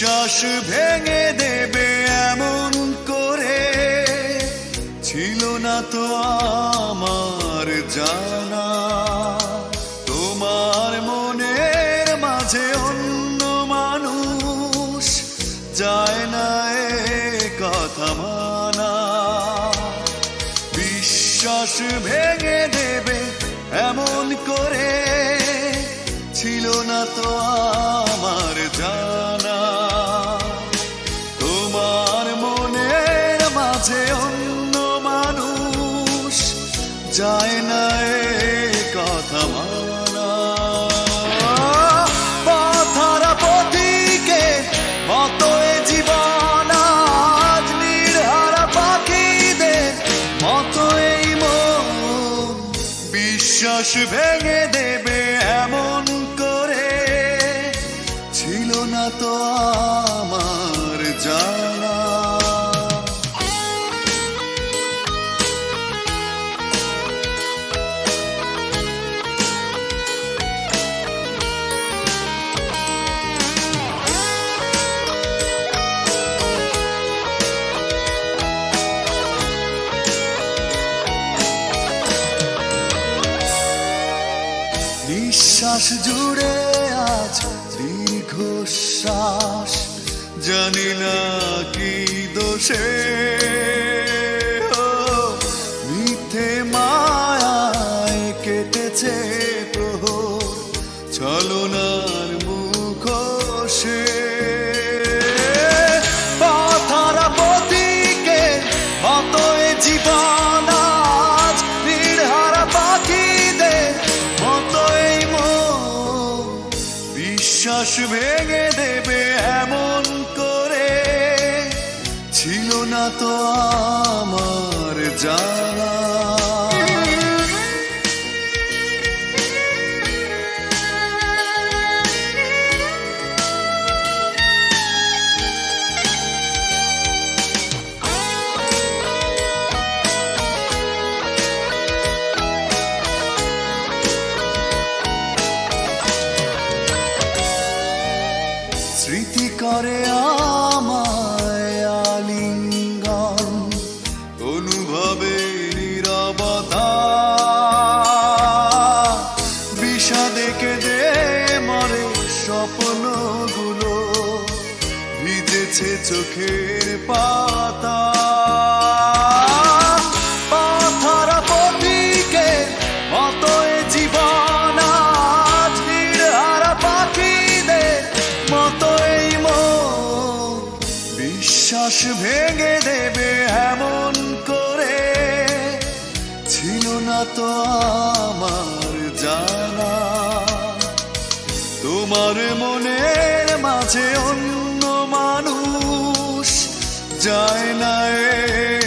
ভেঙে দেবে এমন করে। ছিল না তো আমার জানা। তোমার মনের মাঝে অন্য মানুষ যায় না এ কথা মানা। বিশ্বাস ভেঙে দেবে এমন করে। ছিল না তো আমার জানা। যায় না কথা মানা। পথহারা পথিকে মত জীবন আজ নির্হারা পাখিদের মত এই মন বিশ্বাস ভেঙে দেবে। নিঃশ্বাস জুড়ে আজ দীর্ঘশ্বাস। জানি না কি দোষে। বিশ্বাস ভেঙে দেবে এমন স্মৃতি করে আমায় আলিঙ্গন অনুভবে নীরবতা। বিষাদে কেঁদে মরে স্বপ্নগুলো ভিজেছে চোখের পাতা। ভেঙে দেবে এমন করে। ছিল না তো আমার জানা। তোমার মনের মাঝে অন্য মানুষ যায় না এ